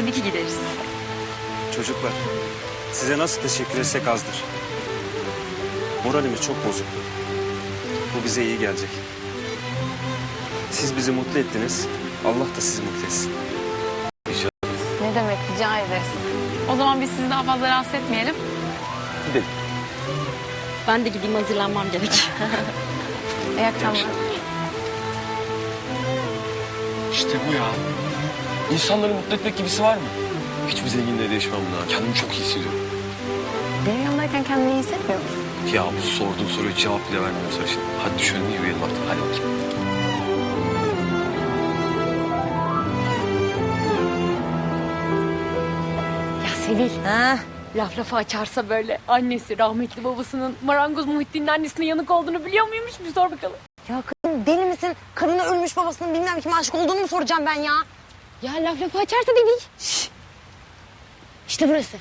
Tabii ki gideriz. Çocuklar, size nasıl teşekkür etsek azdır. Moralimiz çok bozuk. Bu bize iyi gelecek. Siz bizi mutlu ettiniz. Allah da sizi mutlu etsin. Ne demek rica ederiz. O zaman biz sizi daha fazla rahatsız etmeyelim. Gidelim. Ben de gideyim hazırlanmam gerek. İyi akşamlar. İşte bu ya. İnsanları mutlu etmek gibisi var mı? Hiçbir zenginle değişmem buna. Kendimi çok iyi hissediyorum. Benim yanımdayken kendini iyi hissetmiyor musun? Ya bu sorduğun soruya cevap bile vermiyorum sana şimdi. Hadi düşünelim yürüyelim artık. Hadi bakayım. ya Sevil. Laf lafı açarsa böyle annesi rahmetli babasının marangoz Muhittin'in annesine yanık olduğunu biliyor muymuş? Bir sor bakalım. Ya kadın deli misin? Kadına ölmüş babasının bilmem kime aşık olduğunu mu soracağım ben ya? Ya laf lafı açarsa dedik. İşte burası.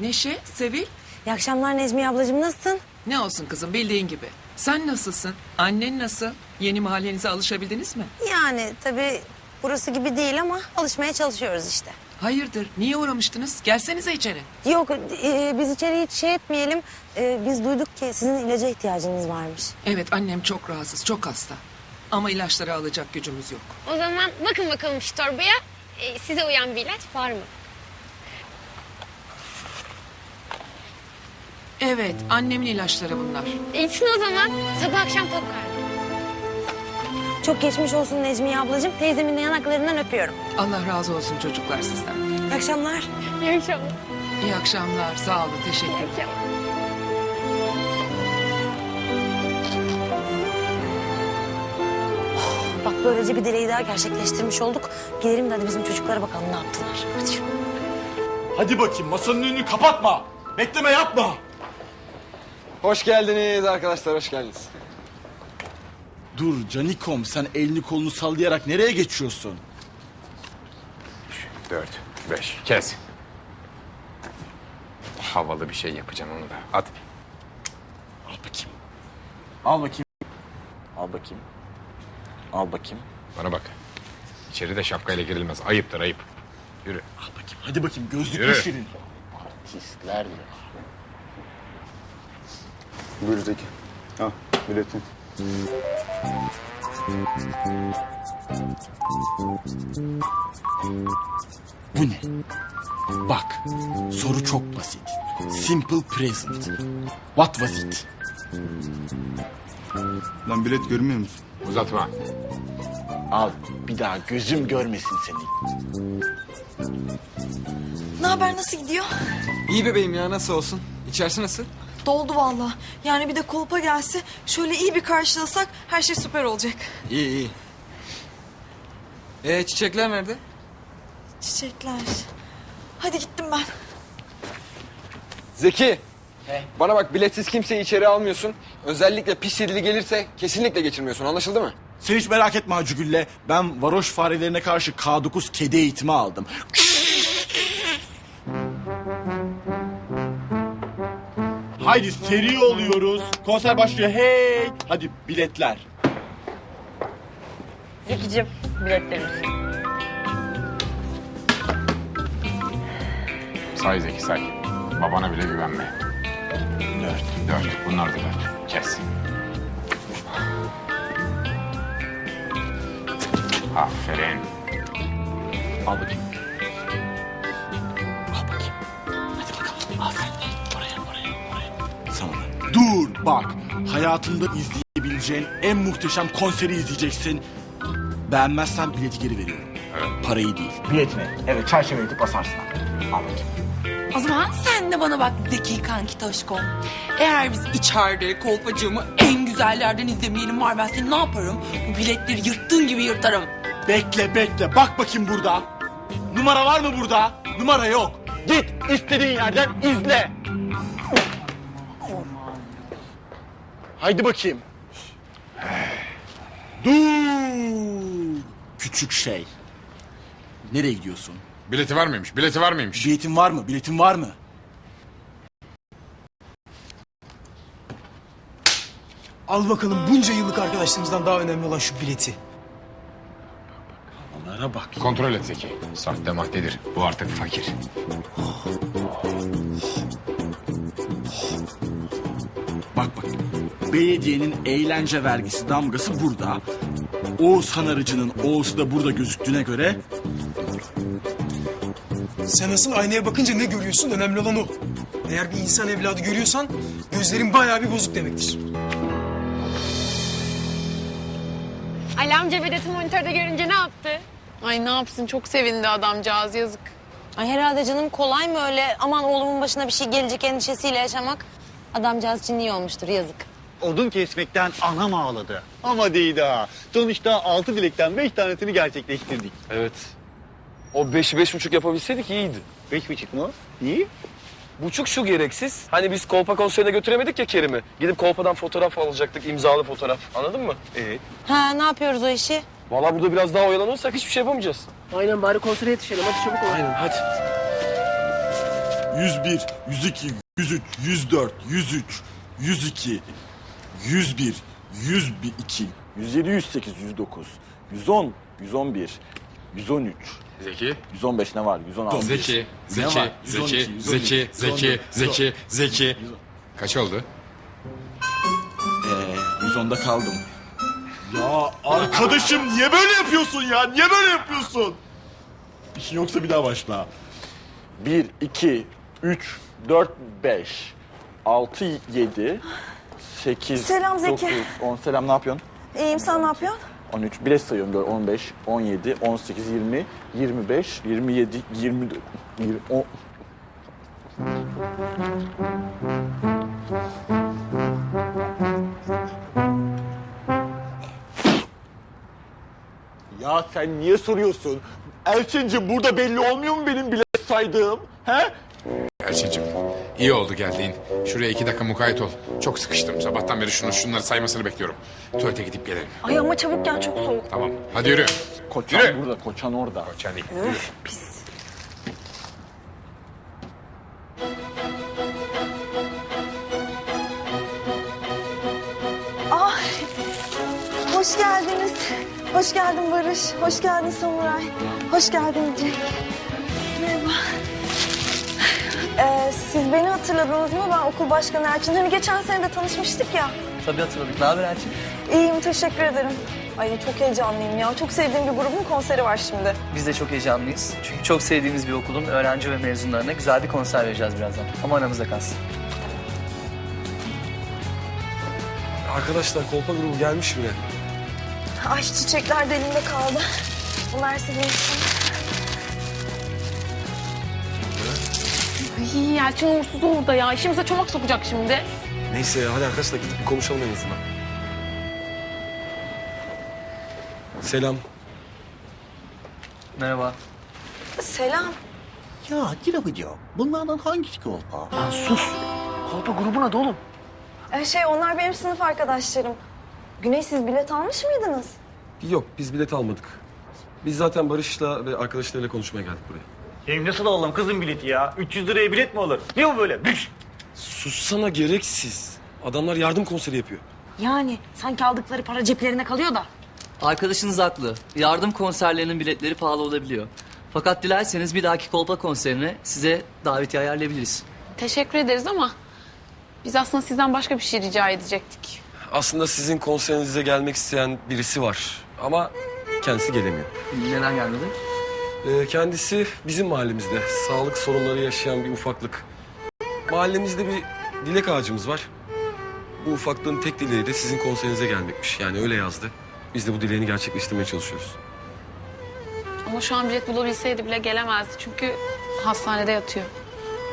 Neşe, Sevil. İyi akşamlar Necmiye ablacığım nasılsın? Ne olsun kızım bildiğin gibi. Sen nasılsın? Annen nasıl? Yeni mahallenize alışabildiniz mi? Yani tabii burası gibi değil ama alışmaya çalışıyoruz işte. Hayırdır? Niye uğramıştınız? Gelsenize içeri. Yok e, biz içeri hiç şey etmeyelim. E, biz duyduk ki sizin ilaca ihtiyacınız varmış. Evet annem çok rahatsız, çok hasta. Ama ilaçları alacak gücümüz yok. O zaman bakın bakalım şu torbaya. Ee, size uyan bir ilaç var mı? Evet, annemin ilaçları bunlar. İçsin o zaman. Sabah akşam tok karnı. Çok geçmiş olsun Necmiye ablacığım. Teyzemin de yanaklarından öpüyorum. Allah razı olsun çocuklar sizden. İyi akşamlar. İyi akşamlar. İyi akşamlar, sağ olun, teşekkür ederim. Bak böylece bir dileği daha gerçekleştirmiş olduk. Gidelim de hadi bizim çocuklara bakalım ne yaptılar. Hadi. Hadi bakayım masanın önünü kapatma. Bekleme yapma. Hoş geldiniz arkadaşlar, hoş geldiniz. Dur Canikom sen elini kolunu sallayarak nereye geçiyorsun? Dört, beş. Kes. Havalı bir şey yapacaksın onu da. At. Al bakayım. Al bakayım. Al bakayım. Al bakayım. Bana bak. İçeri de şapkayla girilmez. Ayıptır ayıp. Yürü. Al bakayım. Hadi bakayım gözlüklü Yürü. şirin. Artistler mi? Buyur Zeki. Al biletin. Bu ne? Bak soru çok basit. Simple present. What was it? Lan bilet görmüyor musun? Uzatma. Al bir daha gözüm görmesin seni. Ne haber nasıl gidiyor? İyi bebeğim ya, nasıl olsun? İçerisi nasıl? Doldu valla. Yani bir de kolpa gelse şöyle iyi bir karşılasak her şey süper olacak. İyi iyi. Ee, çiçekler nerede? Çiçekler. Hadi gittim ben. Zeki. Bana bak biletsiz kimseyi içeri almıyorsun. Özellikle pis yedili gelirse kesinlikle geçirmiyorsun. Anlaşıldı mı? Sen hiç merak etme Hacı Gülle. Ben varoş farelerine karşı K9 kedi eğitimi aldım. Haydi seri oluyoruz. Konser başlıyor. Hey! Hadi biletler. Zekicim biletlerimiz. Say Zeki say. Babana bile güvenme. Dört. Dört. Bunlar da dört. Kes. Aferin. Al bakayım. Bak. Hayatında izleyebileceğin en muhteşem konseri izleyeceksin. Beğenmezsen bileti geri veriyorum. Parayı değil. Biletini. Evet çerçeve edip basarsın. Al bakayım. O zaman sen de bana bak Zeki kanki Toşko. Eğer biz içeride kolpacığımı en güzel yerden izlemeyelim var ben seni ne yaparım? Bu biletleri yırttığın gibi yırtarım. Bekle bekle. Bak bakayım burada. Numara var mı burada? Numara yok. Git istediğin yerden izle. Haydi bakayım. Dur. Küçük şey. Nereye gidiyorsun? Bileti var mıymış? Bileti var mıymış? Biletin var mı? Biletin var mı? Al bakalım bunca yıllık arkadaşlığımızdan daha önemli olan şu bileti. Onlara bak. Kontrol et Zeki. Sahte mahdedir. Bu artık fakir. Belediyenin eğlence vergisi damgası burada. Oğuzhan Arıcı'nın Oğuz'u da burada gözüktüğüne göre Sen asıl aynaya bakınca ne görüyorsun? Önemli olan o. Eğer bir insan evladı görüyorsan gözlerin bayağı bir bozuk demektir. Ali amca Vedat'ı monitörde görünce ne yaptı? Ay ne yapsın çok sevindi adamcağız yazık. Ay herhalde canım kolay mı öyle aman oğlumun başına bir şey gelecek endişesiyle yaşamak? Adamcağız için iyi olmuştur yazık. Odun kesmekten anam ağladı. Ama ha. Sonuçta altı dilekten beş tanesini gerçekleştirdik. Evet. O beşi beş buçuk yapabilseydik iyiydi. Beş buçuk mu? Niye? Buçuk şu gereksiz. Hani biz kolpa konserine götüremedik ya Kerim'i. Gidip kolpadan fotoğraf alacaktık, imzalı fotoğraf. Anladın mı? Evet. Ha ne yapıyoruz o işi? Vallahi burada biraz daha oyalanırsak hiçbir şey yapamayacağız. Aynen bari konsere yetişelim hadi çabuk ol. Aynen hadi. 101, 102, 103, 104, 103, 102, 101, 102, 107, 108, 109, 110, 111, 113, Zeki. 115 ne var? 116. Zeki. Ne Zeki. var? Zeki. 112, Zeki. 113, Zeki. 114, Zeki. Zeki. Kaç oldu? Ee, 110'da kaldım. Ya arkadaşım niye böyle yapıyorsun ya? Niye böyle yapıyorsun? İşin yoksa bir daha başla. 1, 2, 3, 4, 5, 6, 7, 8, Selam Zeki. 9, 10. Selam ne yapıyorsun? İyiyim sen ne yapıyorsun? 13, bilet sayıyorum gör. 15, 17, 18, 20, 25, 27, 24, 20, 10... Ya sen niye soruyorsun? Elçinci burada belli olmuyor mu benim bilet saydığım? He? Elçin'cim iyi oldu geldiğin. Şuraya iki dakika mukayyet ol. Çok sıkıştım. Sabahtan beri şunu şunları saymasını bekliyorum. Tuvalete gidip gelelim. Ay ama çabuk gel çok soğuk. Tamam. Hadi yürü. Koçan Yürü. burada, koçan orada. Koçan değil. Yürü. Pis. Ah, hoş geldiniz. Hoş geldin Barış. Hoş geldin Samuray. Hoş geldin Cenk. Merhaba. Ee, siz beni hatırladınız mı? Ben okul başkanı Erçin. Hani geçen sene de tanışmıştık ya. Tabii hatırladık. Ne haber Elçin? İyiyim, teşekkür ederim. Ay çok heyecanlıyım ya. Çok sevdiğim bir grubun konseri var şimdi. Biz de çok heyecanlıyız. Çünkü çok sevdiğimiz bir okulun öğrenci ve mezunlarına güzel bir konser vereceğiz birazdan. Ama aramızda kalsın. Arkadaşlar kolpa grubu gelmiş bile. Ay çiçekler de elimde kaldı. Bunlar sizin için. Ay Yelçin uğursuz orada ya. İşimize çomak sokacak şimdi. Neyse ya hadi arkadaşlar gidip bir konuşalım en azından. Selam. Merhaba. Selam. Ya Kirabıcı bunlardan hangisi kolpa? Kolpa grubun adı oğlum. Ee, şey onlar benim sınıf arkadaşlarım. Güney siz bilet almış mıydınız? Yok biz bilet almadık. Biz zaten Barış'la ve arkadaşlarıyla konuşmaya geldik buraya. Hem nasıl alalım kızım bileti ya? 300 liraya bilet mi olur? Ne bu böyle? Büş! Sussana gereksiz. Adamlar yardım konseri yapıyor. Yani sanki aldıkları para ceplerine kalıyor da. Arkadaşınız haklı. Yardım konserlerinin biletleri pahalı olabiliyor. Fakat dilerseniz bir dahaki kolpa konserine size davetiye ayarlayabiliriz. Teşekkür ederiz ama biz aslında sizden başka bir şey rica edecektik. Aslında sizin konserinize gelmek isteyen birisi var. Ama kendisi gelemiyor. Neden gelmedi? Ee, kendisi bizim mahallemizde. Sağlık sorunları yaşayan bir ufaklık. Mahallemizde bir dilek ağacımız var. Bu ufaklığın tek dileği de sizin konserinize gelmekmiş. Yani öyle yazdı. Biz de bu dileğini gerçekleştirmeye çalışıyoruz. Ama şu an bilet bulabilseydi bile gelemezdi. Çünkü hastanede yatıyor.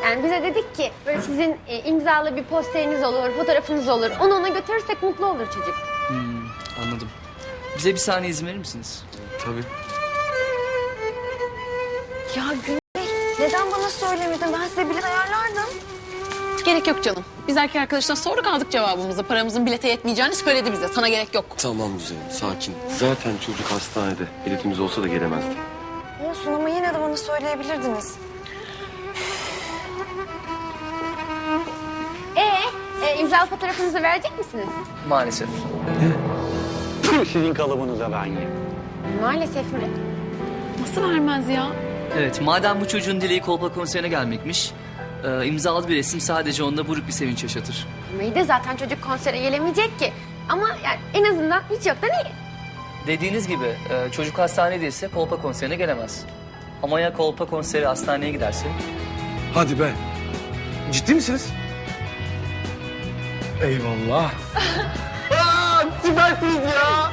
Yani bize dedik ki böyle sizin e, imzalı bir posteriniz olur, fotoğrafınız olur. Onu ona götürürsek mutlu olur çocuk. Anladım. Bize bir saniye izin verir misiniz? Tabii. Ya Güney neden bana söylemedin? Ben size bilet ayarlardım. Gerek yok canım. Biz erkek arkadaşına sorduk aldık cevabımızı. Paramızın bilete yetmeyeceğini söyledi bize. Sana gerek yok. Tamam güzelim, sakin. Zaten çocuk hastanede. Biletimiz olsa da gelemezdi. Olsun ama yine de bana söyleyebilirdiniz. Ee, e, imza fotoğrafınızı verecek misiniz? Maalesef. Sizin kalıbınıza ben yiyeyim. Maalesef mi? Nasıl vermez ya? Evet, madem bu çocuğun dileği kolpa konserine gelmekmiş... E, imzalı bir resim sadece onda buruk bir sevinç yaşatır. İyi de zaten çocuk konsere gelemeyecek ki. Ama yani en azından hiç yoktan iyi. Dediğiniz gibi e, çocuk hastanedeyse kolpa konserine gelemez. Ama ya kolpa konseri hastaneye giderse? Hadi be. Ciddi misiniz? Eyvallah. Aa, süpersiniz ya.